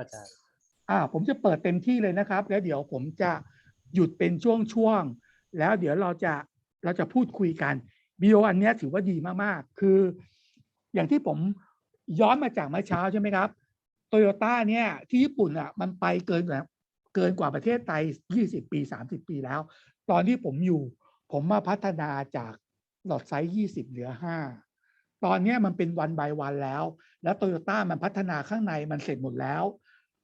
อาจารย์อ่าผมจะเปิดเต็มที่เลยนะครับ แล้วเดี๋ยวผมจะหยุดเป็นช่วงๆแล้วเดี๋ยวเราจะเราจะพูดคุยกันวิดีโออันนี้ถือว่าดีมากๆ คือ อย่างที่ผมย้อนมาจากเมื่อเช้าใช่ไหมครับโตโยต้าเนี่ยที่ญี่ปุ่นอะมันไปเกินกว่าเกินกว่าประเทศไทย20 ปี 30 ปีแล้ว ตอนที่ผมอยู่ผมมาพัฒนาจากหลอดไซส์20 เหลือ 5 ตอนนี้มันเป็นวันบายวันแล้ว แล้วโตโยต้ามันพัฒนาข้างในมันเสร็จหมดแล้ว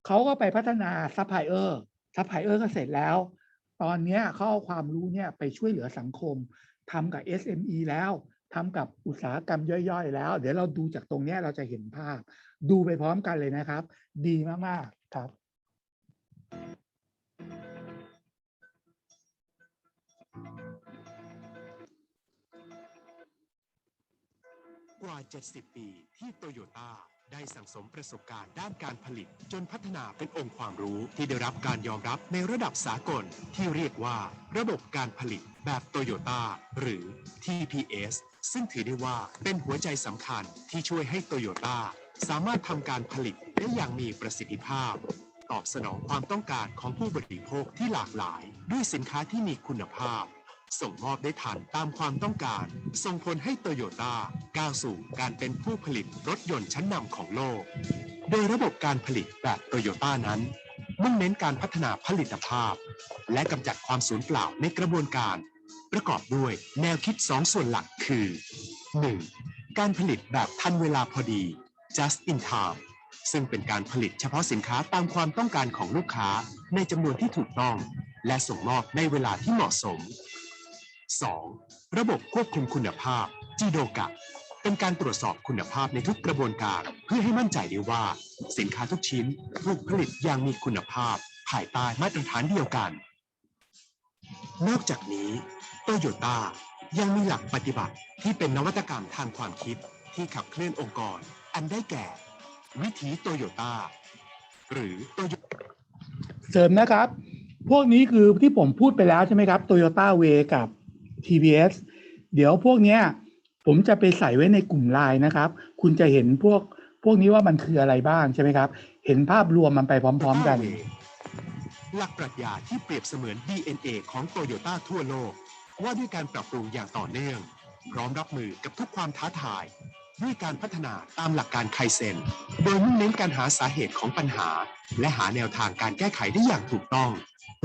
เขาก็ไปพัฒนาซัพพลายเออร์ซัพพลายเออร์ก็เสร็จแล้ว ตอนนี้เขาเอาความรู้เนี่ยไปช่วยเหลือสังคมทำกับ SME แล้วทำกับอุตสาหกรรมย่อยๆ แล้ว เดี๋ยวเราดูจากตรงนี้เราจะเห็นภาพ ดูไปพร้อมกันเลยนะครับ ดีมากๆครับกว่า 70 ปีที่โตโยต้า ได้สั่งสมประสบการณ์ด้านการผลิต จนพัฒนาเป็นองค์ความรู้ที่ได้รับการยอมรับในระดับสากลที่เรียกว่า ระบบการผลิตแบบโตโยต้าหรือ TPS ซึ่งถือได้ว่าเป็นหัวใจสำคัญที่ช่วยให้โตโยต้าสามารถทำการผลิตได้อย่างมีประสิทธิภาพ ตอบสนองความต้องการของผู้บริโภคที่หลากหลาย ด้วยสินค้าที่มีคุณภาพ ส่งมอบได้ทันตามความต้องการ ส่งผลให้โตโยต้าก้าวสู่การเป็นผู้ผลิตรถยนต์ชั้นนำของโลก โดยระบบการผลิตแบบโตโยต้านั้น มุ่งเน้นการพัฒนาผลิตภาพ และกำจัดความสูญเปล่าในกระบวนการ ประกอบด้วยแนวคิด 2 ส่วนหลักคือ 1. การผลิตแบบทันเวลาพอดี just in time ซึ่งเป็นการผลิตเฉพาะสินค้าตามความต้องการของลูกค้าในจำนวนที่ถูกต้อง และส่งมอบในเวลาที่เหมาะสม 2. ระบบควบคุมคุณภาพจีโดกะ เป็นการตรวจสอบคุณภาพในทุกกระบวนการ เพื่อให้มั่นใจได้ว่า สินค้าทุกชิ้นถูกผลิตอย่างมีคุณภาพ ภายใต้มาตรฐานเดียวกัน นอกจากนี้โตโยต้ายังมีหลักปฏิบัติที่เป็นนวัตกรรมทางความคิดที่ขับเคลื่อนองค์กร อันได้แก่ วิถีโตโยต้าหรือโตโยเสริมนะครับ พวกนี้คือที่ผมพูดไปแล้วใช่ไหมครับ Toyota Way กับ TBS เดี๋ยวพวกเนี้ยผมจะไปใส่ไว้ในกลุ่มไลน์นะครับ คุณจะเห็นพวกพวกนี้ว่ามันคืออะไรบ้างใช่ไหมครับ เห็นภาพรวมมันไปพร้อม ๆ กัน หลักปรัชญาที่เปรียบเสมือน DNA ของโตโยต้าทั่วโลก ว่าด้วยการปรับปรุงอย่างต่อเนื่อง พร้อมรับมือกับทุกความท้าทาย ด้วยการพัฒนาตามหลักการไคเซนโดยมุ่งเน้นการหาสาเหตุของปัญหา และหาแนวทางการแก้ไขได้อย่างถูกต้อง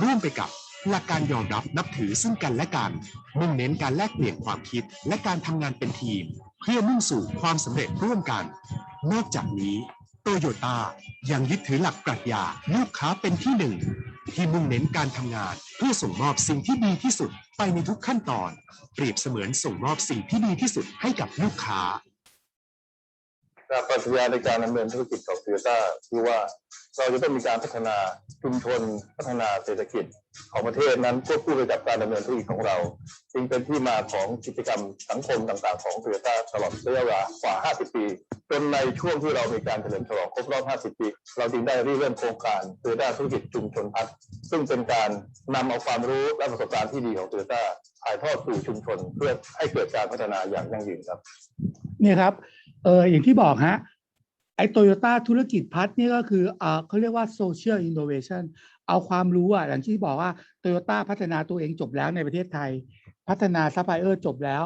ร่วมไปกับ หลักการยอมรับนับถือซึ่งกันและกัน มุ่งเน้นการแลกเปลี่ยนความคิดและการทำงานเป็นทีม เพื่อมุ่งสู่ความสำเร็จร่วมกัน นอกจากนี้โตโยต้ายังยึดถือหลักปรัชญาลูกค้าเป็นที่หนึ่ง ที่มุ่งเน้นการทำงาน เพื่อส่งมอบสิ่งที่ดีที่สุดไปในทุกขั้นตอน เปรียบเสมือนส่งมอบสิ่งที่ดีที่สุดให้กับลูกค้าปรัชญาในการดำเนินธุรกิจของโตโยต้าคือว่า เราจะต้องมีการพัฒนาชุมชนพัฒนาเศรษฐกิจของประเทศนั้นควบคู่ไปกับการดำเนินธุรกิจของเรา จึงเป็นที่มาของกิจกรรมสังคมต่างๆ ของโตโยต้าตลอดระยะเวลากว่า 50 ปีจนในช่วงที่เรามีการเฉลิมฉลองครบรอบ 50 ปี เราจึงได้ริเริ่มโครงการโตโยต้าธุรกิจชุมชนพัฒน์ซึ่งเป็นการนำเอาความรู้และประสบการณ์ที่ดีของโตโยต้าถ่ายทอดสู่ชุมชนเพื่อให้เกิดการพัฒนาอย่างยั่งยืนครับนี่ครับเอออย่างที่บอกฮะ ไอ้โตโยต้าธุรกิจพัฒน์นี่ก็คือเออเขาเรียกว่า social innovation เอาความรู้อะอย่างที่บอกว่าโตโยต้าพัฒนาตัวเองจบแล้วในประเทศไทย พัฒนาซัพพลายเออร์จบแล้ว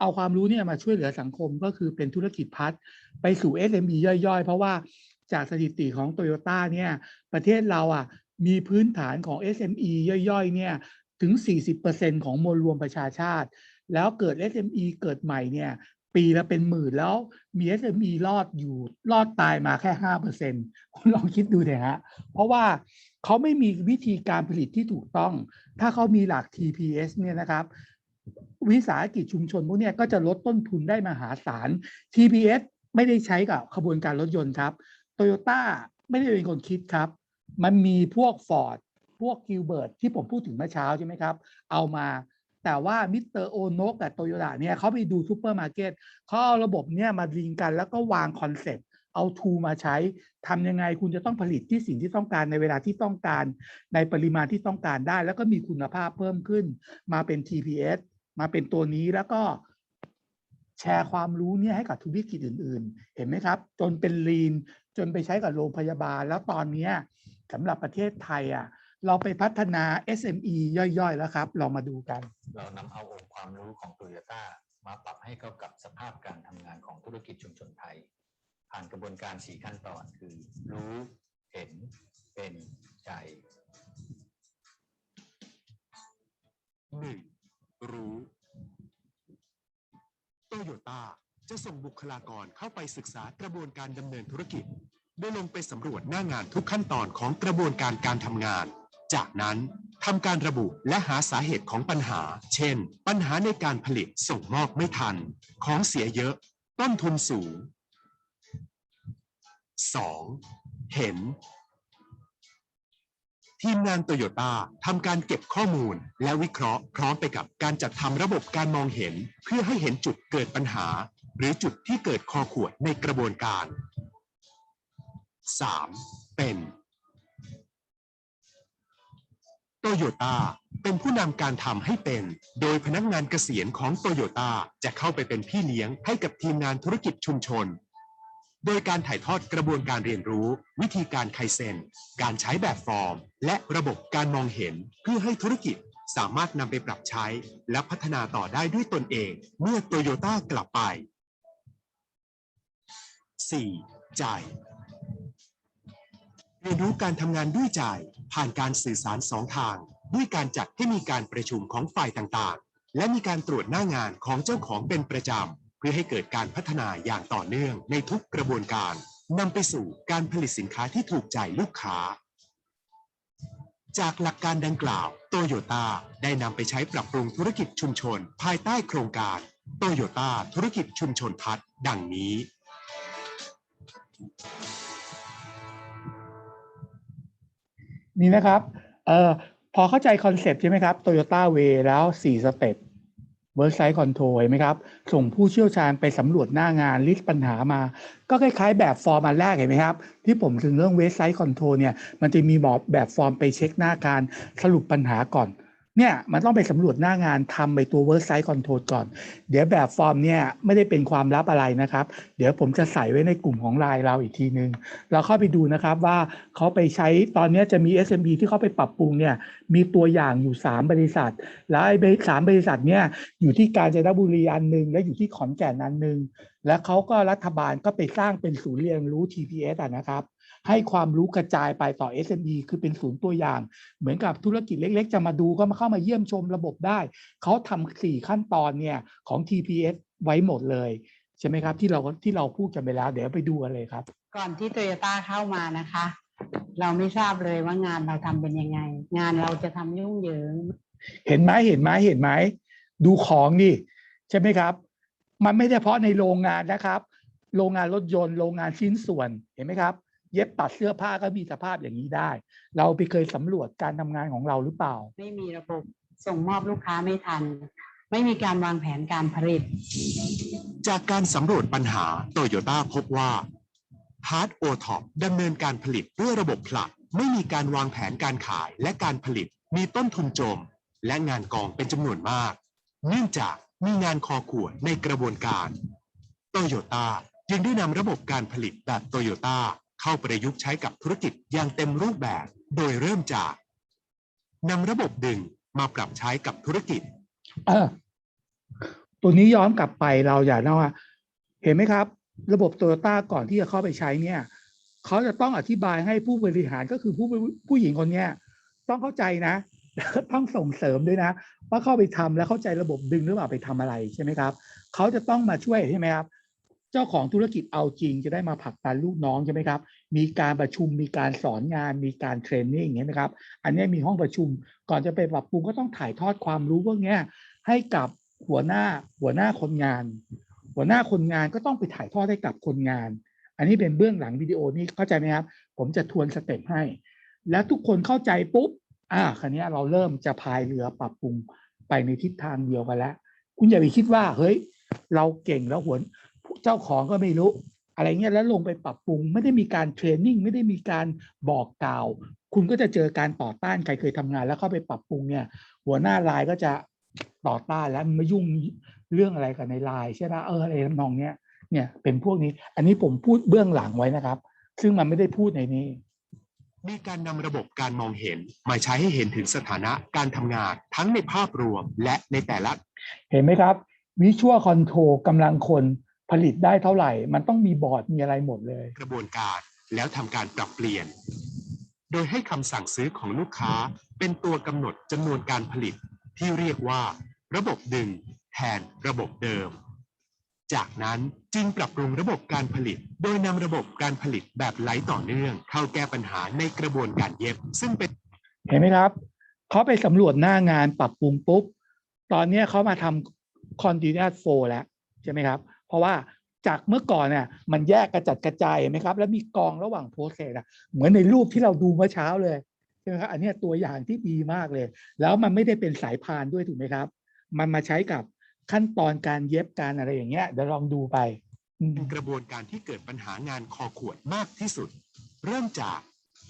เอาความรู้เนี่ยมาช่วยเหลือสังคมก็คือเป็นธุรกิจพัฒน์ไปสู่ SME ย่อยๆ เพราะว่าจากสถิติของโตโยต้าเนี่ยประเทศเราอะมีพื้นฐานของ SME ย่อยๆ เนี่ยถึง 40%ของมวลรวมประชาชาติ แล้วเกิด SME เกิดใหม่เนี่ย ปีละเป็นหมื่นแล้วมี SME รอดอยู่รอดตายมาแค่ห้าเปอร์เซ็นคุณลองคิดดูเถอะฮะ เพราะว่าเขาไม่มีวิธีการผลิตที่ถูกต้อง ถ้าเขามีหลัก TPS เนี่ยนะครับ วิสาหกิจชุมชนพวกเนี้ยก็จะลดต้นทุนได้มหาศาล TPS ไม่ได้ใช้กับขบวนการรถยนต์ครับโตโยต้าไม่ได้เป็นคนคิดครับ มันมีพวก Ford พวกกิลเบิร์ตที่ผมพูดถึงเมื่อเช้าใช่ไหมครับ เอามา แต่ว่ามิสเตอร์โอนกกับโตโยต้าเนี่ยเขาไปดูซูเปอร์มาร์เก็ตเขาเอาระบบเนี่ยมาลิงกันแล้วก็วางคอนเซ็ปต์เอาทูมาใช้ทำยังไงคุณจะต้องผลิตที่สิ่งที่ต้องการในเวลาที่ต้องการ ในปริมาณที่ต้องการได้ แล้วก็มีคุณภาพเพิ่มขึ้น มาเป็น TPS มาเป็นตัวนี้แล้วก็แชร์ความรู้เนี่ยให้กับธุรกิจอื่น ๆ เห็นไหมครับ จนเป็นลีนจนไปใช้กับโรงพยาบาล แล้วตอนนี้สำหรับประเทศไทยอะ เราไปพัฒนา SME ย่อยๆ แล้วครับลองมาดูกัน เรานำเอาองค์ความรู้ของโตโยต้ามาปรับให้เข้ากับสภาพการทำงานของธุรกิจชุมชนไทย ผ่านกระบวนการ4ขั้นตอนคือ รู้เห็น เป็นใจหนึ่งรู้โตโยต้าจะส่งบุคลากรเข้าไปศึกษากระบวนการดำเนินธุรกิจโดยลงไปสำรวจหน้างานทุกขั้นตอนของกระบวนการการทำงาน จากนั้นทำการระบุและหาสาเหตุของปัญหา เช่น ปัญหาในการผลิตส่งมอบไม่ทัน ของเสียเยอะ ต้นทุนสูง 2. เห็น ทีมงานโตโยต้าทำการเก็บข้อมูล และวิเคราะห์พร้อมไปกับการจัดทำระบบการมองเห็น เพื่อให้เห็นจุดเกิดปัญหา หรือจุดที่เกิดคอขวดในกระบวนการ 3. เป็น โตโยต้าเป็นผู้นำการทำให้เป็น โดยพนักงานเกษียณของโตโยต้าจะเข้าไปเป็นพี่เลี้ยงให้กับทีมงานธุรกิจชุมชน โดยการถ่ายทอดกระบวนการเรียนรู้ วิธีการไคเซน การใช้แบบฟอร์ม และระบบการมองเห็นเพื่อให้ธุรกิจสามารถนำไปปรับใช้ และพัฒนาต่อได้ด้วยตนเอง เมื่อโตโยต้ากลับไป 4. ใจเรียนรู้การทำงานด้วยใจผ่านการสื่อสารสองทาง ด้วยการจัดให้มีการประชุมของฝ่ายต่างๆ และมีการตรวจหน้างานของเจ้าของเป็นประจำ เพื่อให้เกิดการพัฒนาอย่างต่อเนื่องในทุกกระบวนการนำไปสู่การผลิตสินค้าที่ถูกใจลูกค้า จากหลักการดังกล่าวโตโยต้าได้นำไปใช้ปรับปรุงธุรกิจชุมชน ภายใต้โครงการโตโยต้าธุรกิจชุมชนพัฒน์ดังนี้ นี่นะครับเอ่อพอเข้าใจคอนเซปต์ใช่ไหมครับ Toyota Way แล้ว 4 สเต็ป Work Site Control เห็นไหมครับ ส่งผู้เชี่ยวชาญไปสำรวจหน้างานลิสต์ปัญหามา ก็คล้ายๆ แบบฟอร์มอันแรกเห็นไหมครับ ที่ผมถึงเรื่อง Waste Site Control เนี่ยมันจะมีบอกแบบฟอร์มไปเช็คหน้าการสรุปปัญหาก่อน เนี่ยมันต้องไปสำรวจหน้างานทำไปตัว Work Site Control ก่อน เดี๋ยวแบบฟอร์มเนี่ยไม่ได้เป็นความลับอะไรนะครับ เดี๋ยวผมจะใส่ไว้ในกลุ่มของไลน์เราอีกทีนึง เราเข้าไปดูนะครับว่าเขาไปใช้ตอนนี้จะมี SMB ที่เขาไปปรับปรุงเนี่ยมีตัวอย่างอยู่ 3 บริษัท แล้วไอ้บริสามบริษัทเนี่ยอยู่ที่กาญจนบุรีอันหนึ่งและอยู่ที่ขอนแก่นอันหนึ่งแล้วเขาก็รัฐบาลก็ไปสร้างเป็นศูนย์เรียนรู้ TPS อะนะครับ ให้ความรู้กระจายไปต่อ SME คือเป็นศูนย์ตัวอย่าง เหมือนกับธุรกิจเล็ก ๆ จะมาดูก็มาเข้ามาเยี่ยมชมระบบได้ เขาทำสี่ขั้นตอนเนี่ยของ TPS ไว้หมดเลยใช่ไหมครับ ที่เราที่เราพูดกันไปแล้ว เดี๋ยวไปดูกันเลยครับ ก่อนที่โตโยต้าเข้ามานะคะ เราไม่ทราบเลยว่างานเราทำเป็นยังไง งานเราจะทำยุ่งเหยิง เห็นไหมเห็นไหมเห็นไหมดูของดิใช่ไหมครับ มันไม่ได้เฉพาะในโรงงานนะครับ โรงงานรถยนต์โรงงานชิ้นส่วนเห็นไหมครับ เย็บตัดเสื้อผ้าก็มีสภาพอย่างนี้ได้ เราไปเคยสำรวจการทำงานของเราหรือเปล่า ไม่มีระบบส่งมอบลูกค้าไม่ทัน ไม่มีการวางแผนการผลิต จากการสำรวจปัญหาโตโยต้าพบว่า Hard o t o p ดำเนินการผลิตด้วยระบบผลัก ไม่มีการวางแผนการขายและการผลิต มีต้นทุนโจม และงานกองเป็นจำนวนมาก เนื่องจากมีงานคอขวดในกระบวนการโตโยต้าจึงได้นำระบบการผลิตแบบโตโยต้า เข้าประยุกต์ใช้กับธุรกิจอย่างเต็มรูปแบบ โดยเริ่มจากนำระบบดึงมาปรับใช้กับธุรกิจ เออตัวนี้ย้อนกลับไปเราอย่าเนาว่าเห็นไหมครับ ระบบโตโยต้าก่อนที่จะเข้าไปใช้เนี่ยเขาจะต้องอธิบายให้ผู้บริหารก็คือผู้ผู้หญิงคนเนี้ยต้องเข้าใจนะต้องส่งเสริมด้วยนะ ว่าเข้าไปทำแล้วเข้าใจระบบดึงหรือเปล่าไปทำอะไรใช่ไหมครับเขาจะต้องมาช่วยใช่ไหมครับ จ้าของธุรกิจเอาจริงจะได้มาผลักดันลูกน้องใช่ไหมครับ มีการประชุมมีการสอนงาน มีการเทรนนิ่งอย่างเงี้ยนะครับ อันนี้มีห้องประชุมก่อนจะไปปรับปรุงก็ต้องถ่ายทอดความรู้พวกนี้ให้กับหัวหน้าหัวหน้าคนงาน หัวหน้าคนงานก็ต้องไปถ่ายทอดให้กับคนงาน อันนี้เป็นเบื้องหลังวิดีโอนี้เข้าใจไหมครับ ผมจะทวนสเต็ปให้ แล้วทุกคนเข้าใจปุ๊บอ่าคราวนี้เราเริ่มจะพายเรือปรับปรุงไปในทิศทางเดียวกันแล้ว คุณอย่าไปคิดว่าเฮ้ยเราเก่งแล้วหัว เจ้าของก็ไม่รู้ อะไรเงี้ยแล้วลงไปปรับปรุง ไม่ได้มีการเทรนนิ่งไม่ได้มีการบอกกล่าว คุณก็จะเจอการต่อต้านใครเคยทำงาน แล้วเข้าไปปรับปรุงเนี่ย หัวหน้ารายก็จะต่อต้านแล้วมายุ่งเรื่องอะไรกันในไลน์ใช่ปะเอออะไรทำนองเนี้ยเนี่ยเป็นพวกนี้ อันนี้ผมพูดเบื้องหลังไว้นะครับ ซึ่งมันไม่ได้พูดในนี้ มีการนำระบบการมองเห็น มาใช้ให้เห็นถึงสถานะการทำงานทั้งในภาพรวมและในแต่ละ เห็นไหมครับวิชวลคอนโทรกำลังคน ผลิตได้เท่าไหร่ มันต้องมีบอร์ดมีอะไรหมดเลย กระบวนการแล้วทำการปรับเปลี่ยน โดยให้คำสั่งซื้อของลูกค้าเป็นตัวกำหนดจำนวนการผลิตที่เรียกว่า ระบบดึง แทนระบบเดิม จากนั้นจึงปรับปรุงระบบการผลิต โดยนำระบบการผลิตแบบไหลต่อเนื่อง เข้าแก้ปัญหาในกระบวนการเย็บ ซึ่งเป็นเห็นไหมครับเขาไปสำรวจหน้างานปรับปรุงปุ๊บ ตอนเนี้ยเขามาทำ continuous flow แล้วใช่ไหมครับ เพราะว่าจากเมื่อก่อนเนี่ยมันแยกกระจัดกระจายไหมครับ แล้วมีกองระหว่างโปรเซสอะเหมือนในรูปที่เราดูเมื่อเช้าเลยใช่ไหมครับอันนี้ตัวอย่างที่ดีมากเลย แล้วมันไม่ได้เป็นสายพานด้วยถูกไหมครับ มันมาใช้กับขั้นตอนการเย็บการอะไรอย่างเงี้ยเดี๋ยวลองดูไปเป็นกระบวนการที่เกิดปัญหางานคอขวดมากที่สุด เริ่มจาก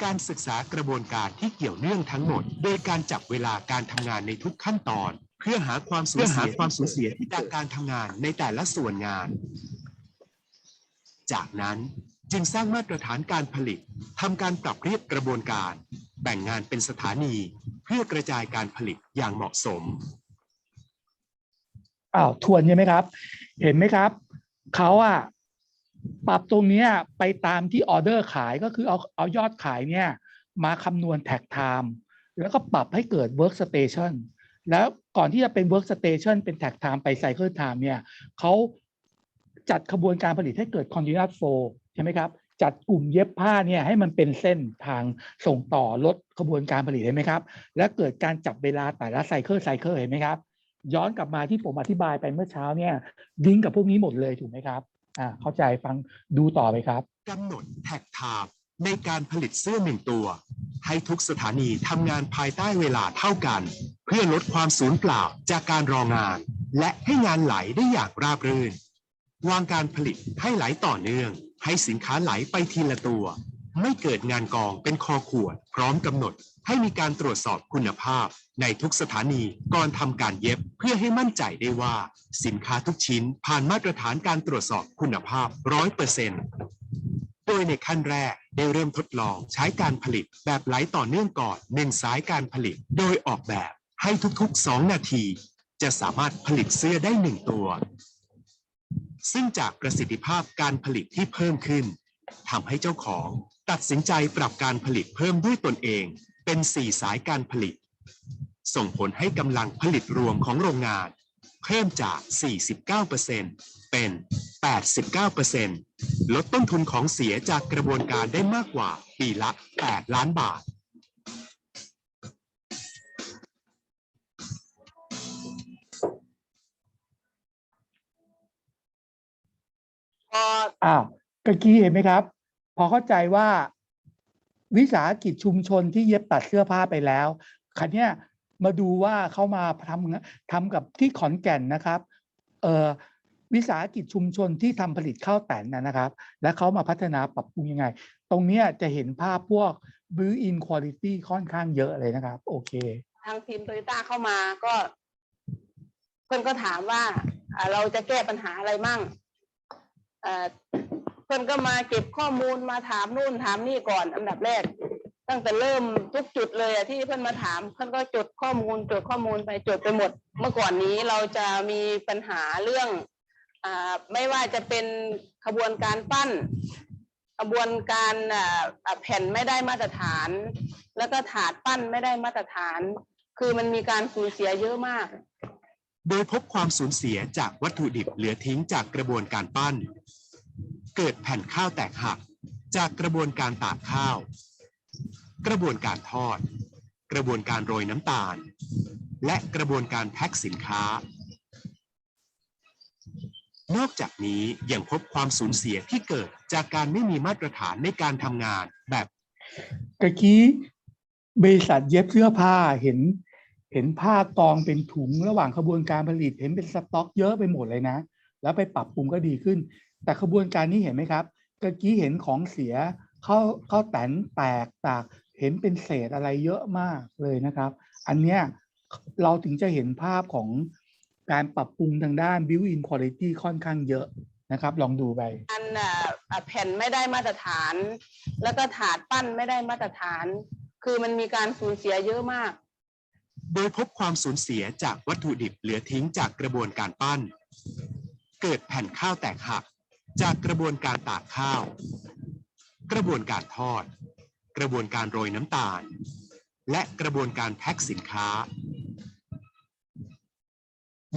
การศึกษากระบวนการที่เกี่ยวเนื่องทั้งหมด โดยการจับเวลาการทำงานในทุกขั้นตอน เพื่อหาความสูญเสียความสูญเสียที่จากการทำงานในแต่ละส่วนงาน จากนั้นจึงสร้างมาตรฐานการผลิตทำการปรับเรียบกระบวนการ แบ่งงานเป็นสถานีเพื่อกระจายการผลิตอย่างเหมาะสม อ้าวทวนใช่ไหมครับ เห็นไหมครับ เขาอะปรับตรงเนี้ยไปตามที่ออเดอร์ขายก็คือเอาเอายอดขายเนี่ยมาคำนวณแท็กไทม์แล้วก็ปรับให้เกิด workstation แล้วก่อนที่จะเป็น workstation เป็นแท็กไทม์ไป cycle time เนี่ยเขาจัดขบวนการผลิตให้เกิด continuous flow ใช่ไหมครับ จัดกลุ่มเย็บผ้าเนี่ยให้มันเป็นเส้นทางส่งต่อลดขบวนการผลิตเห็นไหมครับ และเกิดการจับเวลาแต่ละไซเคิลไซเคิลเห็นไหมครับย้อนกลับมาที่ผมอธิบายไปเมื่อเช้าเนี่ยลิงก์กับพวกนี้หมดเลยถูกไหมครับอ่าเข้าใจฟังดูต่อไปครับกำหนดแท็กไทม์ ในการผลิตเสื้อหนึ่งตัว ให้ทุกสถานีทำงานภายใต้เวลาเท่ากัน เพื่อลดความสูญเปล่าจากการรองาน และให้งานไหลได้อย่างราบรื่น วางการผลิตให้ไหลต่อเนื่อง ให้สินค้าไหลไปทีละตัว ไม่เกิดงานกองเป็นคอขวด พร้อมกำหนด ให้มีการตรวจสอบคุณภาพ ในทุกสถานีก่อนทำการเย็บเพื่อให้มั่นใจได้ว่า สินค้าทุกชิ้นผ่านมาตรฐานการตรวจสอบคุณภาพร้อยเปอร์เซ็นต์ โดยในขั้นแรกได้เริ่มทดลองใช้การผลิตแบบไหลต่อเนื่องก่อนหนึ่งสายการผลิต โดยออกแบบให้ทุกๆ 2 นาที จะสามารถผลิตเสื้อได้1ตัว ซึ่งจากประสิทธิภาพการผลิตที่เพิ่มขึ้นทำให้เจ้าของตัดสินใจปรับการผลิตเพิ่มด้วยตนเอง เป็น 4 สายการผลิต ส่งผลให้กำลังผลิตรวมของโรงงาน เพิ่มจาก 49%เป็น 89%ลดต้นทุนของเสียจากกระบวนการได้มากกว่าปีละ 8 ล้านบาทพออ้าวกะกี้เห็นไหมครับ พอเข้าใจว่าวิสาหกิจชุมชนที่เย็บตัดเสื้อผ้าไปแล้วคันเนี้ยมาดูว่าเขามาทำทำกับที่ขอนแก่นนะครับ เอ่อ วิสาหกิจชุมชนที่ทำผลิตข้าวแตนนะครับ และเขามาพัฒนาปรับปรุงยังไง ตรงนี้จะเห็นภาพพวก built in quality ค่อนข้างเยอะเลยนะครับ โอเค ทางทีมโตโยต้าเข้ามาก็ เพื่อนก็ถามว่าเราจะแก้ปัญหาอะไรมั่งเพื่อนก็มาเก็บข้อมูลมาถามนู่นถามนี่ก่อนอันดับแรก ตั้งแต่เริ่มทุกจุดเลยที่เพื่อนมาถาม เพื่อนก็จดข้อมูลจดข้อมูลไปจดไปหมด เมื่อก่อนนี้เราจะมีปัญหาเรื่อง ไม่ว่าจะเป็นขบวนการปั้นขบวนการแผ่นไม่ได้มาตรฐาน แล้วก็ถาดปั้นไม่ได้มาตรฐาน คือมันมีการสูญเสียเยอะมาก โดยพบความสูญเสียจากวัตถุดิบเหลือทิ้งจากกระบวนการปั้น เกิดแผ่นข้าวแตกหัก จากกระบวนการตากข้าว กระบวนการทอด กระบวนการโรยน้ำตาล และกระบวนการแพ็คสินค้า นอกจากนี้ยังพบความสูญเสียที่เกิดจากการไม่มีมาตรฐานในการทำงานแบบกะกี้บริษัทเย็บเสื้อผ้าเห็น เห็นผ้ากองเป็นถุงระหว่างขบวนการผลิต เห็นเป็นสต็อกเยอะไปหมดเลยนะ แล้วไปปรับปรุงก็ดีขึ้น แต่ขบวนการนี้เห็นไหมครับกะกี้เห็นของเสียเข้าเข้าแตนแตกตากเห็นเป็นเศษอะไรเยอะมากเลยนะครับ อันเนี้ยเราถึงจะเห็นภาพของ การปรับปรุงทางด้าน built-in quality ค่อนข้างเยอะนะครับ ลองดูไปอันอะอะแผ่นไม่ได้มาตรฐาน แล้วก็ถาดปั้นไม่ได้มาตรฐาน คือมันมีการสูญเสียเยอะมาก โดยพบความสูญเสียจากวัตถุดิบเหลือทิ้งจากกระบวนการปั้น เกิดแผ่นข้าวแตกหัก จากกระบวนการตากข้าว กระบวนการทอด กระบวนการโรยน้ำตาล และกระบวนการแพ็คสินค้า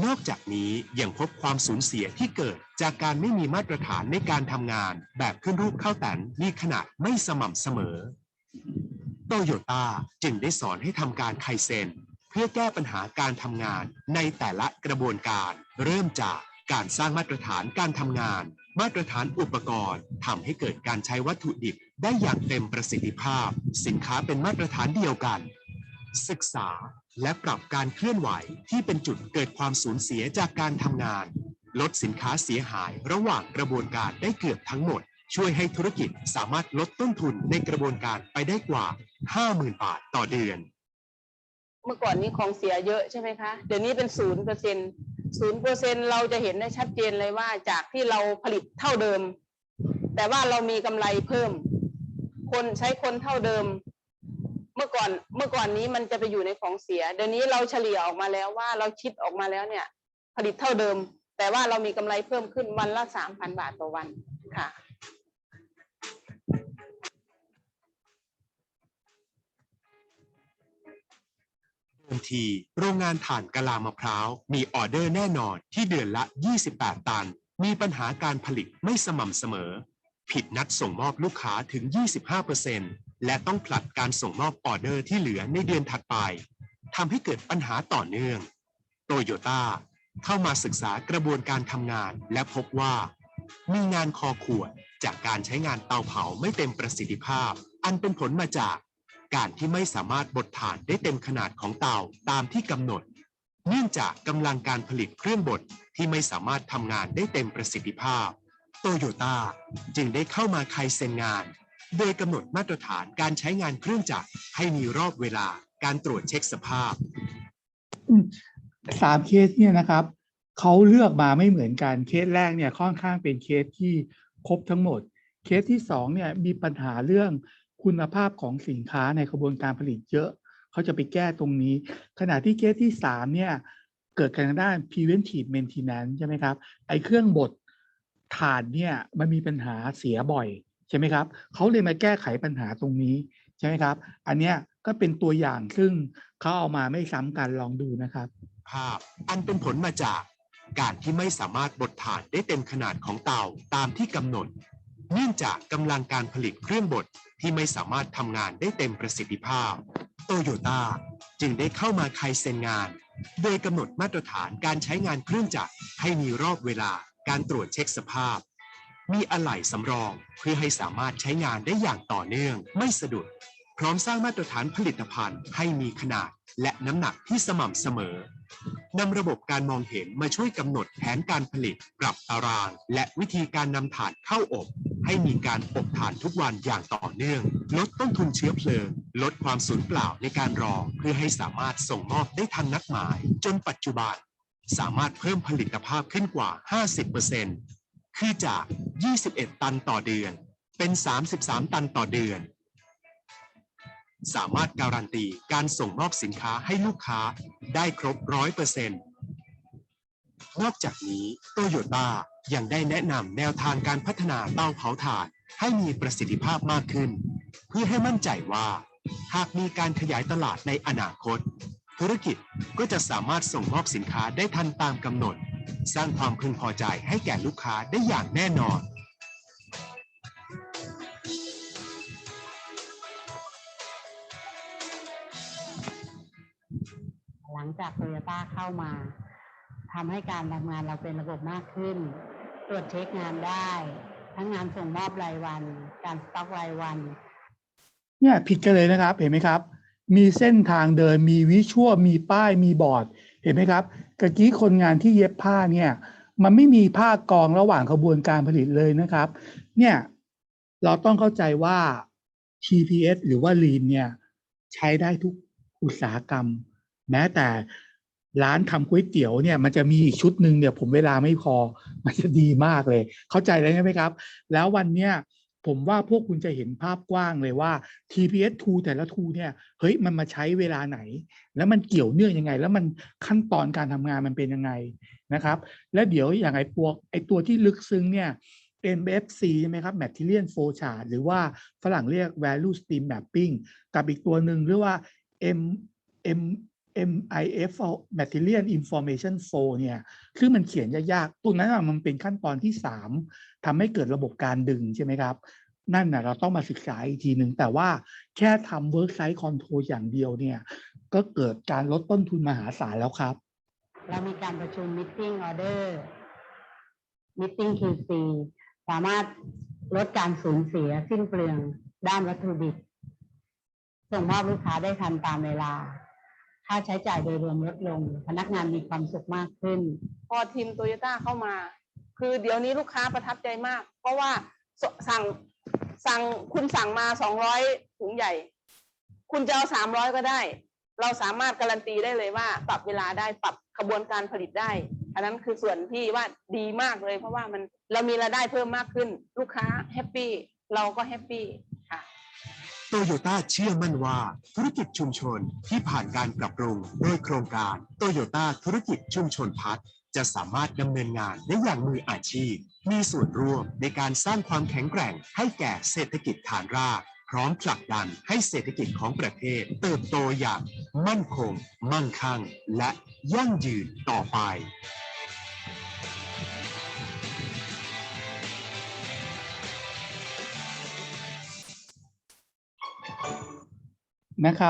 นอกจากนี้ยังพบความสูญเสียที่เกิดจากการไม่มีมาตรฐานในการทำงาน แบบขึ้นรูปเข้าแตนมีขนาดไม่สม่ำเสมอ โตโยต้าจึงได้สอนให้ทำการไคเซนเพื่อแก้ปัญหาการทำงานในแต่ละกระบวนการ เริ่มจากการสร้างมาตรฐานการทำงาน มาตรฐานอุปกรณ์ทำให้เกิดการใช้วัตถุดิบได้อย่างเต็มประสิทธิภาพ สินค้าเป็นมาตรฐานเดียวกัน ศึกษา และปรับการเคลื่อนไหวที่เป็นจุดเกิดความสูญเสียจากการทำงาน ลดสินค้าเสียหายระหว่างกระบวนการได้เกือบทั้งหมด ช่วยให้ธุรกิจสามารถลดต้นทุนในกระบวนการไปได้กว่า 50,000 บาทต่อเดือน เมื่อก่อนนี้ของเสียเยอะใช่ไหมคะ เดี๋ยวนี้เป็นศูนย์เปอร์เซ็นศูนย์เปอร์เซ็นเราจะเห็นได้ชัดเจนเลยว่าจากที่เราผลิตเท่าเดิม แต่ว่าเรามีกำไรเพิ่ม คนใช้คนเท่าเดิม เมื่อก่อนเมื่อก่อนนี้มันจะไปอยู่ในของเสีย เดี๋ยวนี้เราเฉลี่ยออกมาแล้วว่าเราคิดออกมาแล้วเนี่ย ผลิตเท่าเดิม แต่ว่าเรามีกำไรเพิ่มขึ้นวันละสามพันบาทต่อวันค่ะเดิมทีโรงงานถ่านกะลามะพร้าว มีออเดอร์แน่นอนที่เดือนละ 28 ตัน มีปัญหาการผลิตไม่สม่ำเสมอ ผิดนัดส่งมอบลูกค้าถึง 25% และต้องผลัดการส่งมอบออเดอร์ที่เหลือในเดือนถัดไปทำให้เกิดปัญหาต่อเนื่องโตโยต้าเข้ามาศึกษากระบวนการทำงาน และพบว่า มีงานคอขวดจากการใช้งานเตาเผาไม่เต็มประสิทธิภาพ อันเป็นผลมาจากการที่ไม่สามารถบดถ่านได้เต็มขนาดของเตาตามที่กำหนด เนื่องจากกำลังการผลิตเครื่องบดที่ไม่สามารถทำงานได้เต็มประสิทธิภาพ โตโยต้าจึงได้เข้ามาไคเซนงาน โดยกำหนดมาตรฐานการใช้งานเครื่องจักรให้มีรอบเวลาการตรวจเช็คสภาพ สามเคสเนี่ยนะครับเขาเลือกมาไม่เหมือนกันเคสแรกเนี่ยค่อนข้างเป็นเคสที่ครบทั้งหมด เคสที่สองเนี่ยมีปัญหาเรื่องคุณภาพของสินค้าในกระบวนการผลิตเยอะเขาจะไปแก้ตรงนี้ ขณะที่เคสที่สามเนี่ยเกิดกันทางด้าน preventive maintenance ใช่ไหมครับไอ้เครื่องบดถ่านเนี่ยมันมีปัญหาเสียบ่อย ใช่ไหมครับเขาเลยมาแก้ไขปัญหาตรงนี้ใช่ไหมครับ อันเนี้ยก็เป็นตัวอย่างซึ่งเขาเอามาไม่ซ้ำกันลองดูนะครับภาพอันเป็นผลมาจากการที่ไม่สามารถบดถ่านได้เต็มขนาดของเตาตามที่กำหนด เนื่องจากกำลังการผลิตเครื่องบดที่ไม่สามารถทำงานได้เต็มประสิทธิภาพ โตโยต้าจึงได้เข้ามาไคเซ็นงาน โดยกำหนดมาตรฐานการใช้งานเครื่องจักรให้มีรอบเวลาการตรวจเช็คสภาพ มีอะไหล่สำรองเพื่อให้สามารถใช้งานได้อย่างต่อเนื่อง ไม่สะดุด พร้อมสร้างมาตรฐานผลิตภัณฑ์ให้มีขนาดและน้ำหนักที่สม่ำเสมอนำระบบการมองเห็นมาช่วยกำหนดแผนการผลิต ปรับตาราง และวิธีการนำถ่านเข้าอบ ให้มีการอบถ่านทุกวันอย่างต่อเนื่อง ลดต้นทุนเชื้อเพลิง ลดความสูญเปล่าในการรอ เพื่อให้สามารถส่งมอบได้ทันนัดหมาย จนปัจจุบัน สามารถเพิ่มผลิตภาพขึ้นกว่า 50% คือจาก 21 ตันต่อเดือน เป็น 33 ตันต่อเดือน สามารถการันตีการส่งมอบสินค้าให้ลูกค้าได้ครบร้อยเปอร์เซ็นต์นอกจากนี้โตโยต้ายังได้แนะนำแนวทางการพัฒนาเตาเผาถ่านให้มีประสิทธิภาพมากขึ้น เพื่อให้มั่นใจว่า หากมีการขยายตลาดในอนาคต ธุรกิจก็จะสามารถส่งมอบสินค้าได้ทันตามกำหนด สร้างความพึงพอใจให้แก่ลูกค้าได้อย่างแน่นอน หลังจากโตโยต้าเข้ามาทำให้การทำงานเราเป็นระบบมากขึ้น ตรวจเช็คงานได้ ทั้งงานส่งมอบรายวัน การสต็อกรายวัน เนี่ยผิดกันเลยนะครับ เห็นไหมครับ มีเส้นทางเดินมีวิชวลมีป้ายมีบอร์ด เห็นไหมครับกะกี้คนงานที่เย็บผ้าเนี่ยมันไม่มีผ้ากองระหว่างกระบวนการผลิตเลยนะครับ เนี่ยเราต้องเข้าใจว่า TPS หรือว่า Lean เนี่ยใช้ได้ทุกอุตสาหกรรม แม้แต่ร้านทำก๋วยเตี๋ยวเนี่ยมันจะมีอีกชุดหนึ่งเนี่ยผมเวลาไม่พอมันจะดีมากเลย เข้าใจแล้วใช่ไหมครับ แล้ววันเนี้ย ผมว่าพวกคุณจะเห็นภาพกว้างเลยว่า TPS 2 แต่ละ2เนี่ยเฮ้ยมันมาใช้เวลาไหน แล้วมันเกี่ยวเนื่องยังไง แล้วมันขั้นตอนการทำงานมันเป็นยังไงนะครับ และเดี๋ยวอย่างไอ้พวกไอ้ตัวที่ลึกซึ้งเนี่ย MFC ใช่ไหมครับ Material Flow Chart หรือว่าฝรั่งเรียก Value Stream Mapping กับอีกตัวหนึ่งเรียกว่า M M MIF Material Information Flow เนี่ยซึ่งมันเขียนยากๆตัวนั้นมันเป็นขั้นตอนที่ 3ทำให้เกิดระบบการดึงใช่ไหมครับ นั่นนะเราต้องมาศึกษาอีกทีหนึ่งแต่ว่าแค่ทำ Work Site Control อย่างเดียวเนี่ย ก็เกิดการลดต้นทุนมหาศาลแล้วครับ เรามีการประชุม meeting order meeting QC สามารถลดการสูญเสียสิ้นเปลืองด้านวัตถุดิบส่งมอบลูกค้าได้ทันตามเวลา ค่าใช้จ่ายโดยรวมลดลง พนักงานมีความสุขมากขึ้น พอทีมโตโยต้าเข้ามา คือเดี๋ยวนี้ลูกค้าประทับใจมาก เพราะว่าสั่งสั่งคุณสั่งมาสองร้อยถุงใหญ่ คุณจะเอาสามร้อยก็ได้ เราสามารถการันตีได้เลยว่า ปรับเวลาได้ปรับกระบวนการผลิตได้ อันนั้นคือส่วนที่ว่าดีมากเลย เพราะว่ามันเรามีรายได้เพิ่มมากขึ้น ลูกค้าแฮปปี้เราก็แฮปปี้ โตโยต้าเชื่อมั่นว่า ธุรกิจชุมชนที่ผ่านการปรับปรุงโดยโครงการโตโยต้าธุรกิจชุมชนพัฒน์จะสามารถดำเนินงานได้อย่างมืออาชีพ มีส่วนร่วมในการสร้างความแข็งแกร่งให้แก่เศรษฐกิจฐานราก พร้อมผลักดันให้เศรษฐกิจของประเทศ เติบโตอย่าง มั่นคง มั่งคั่ง และยั่งยืนต่อไป นะครับ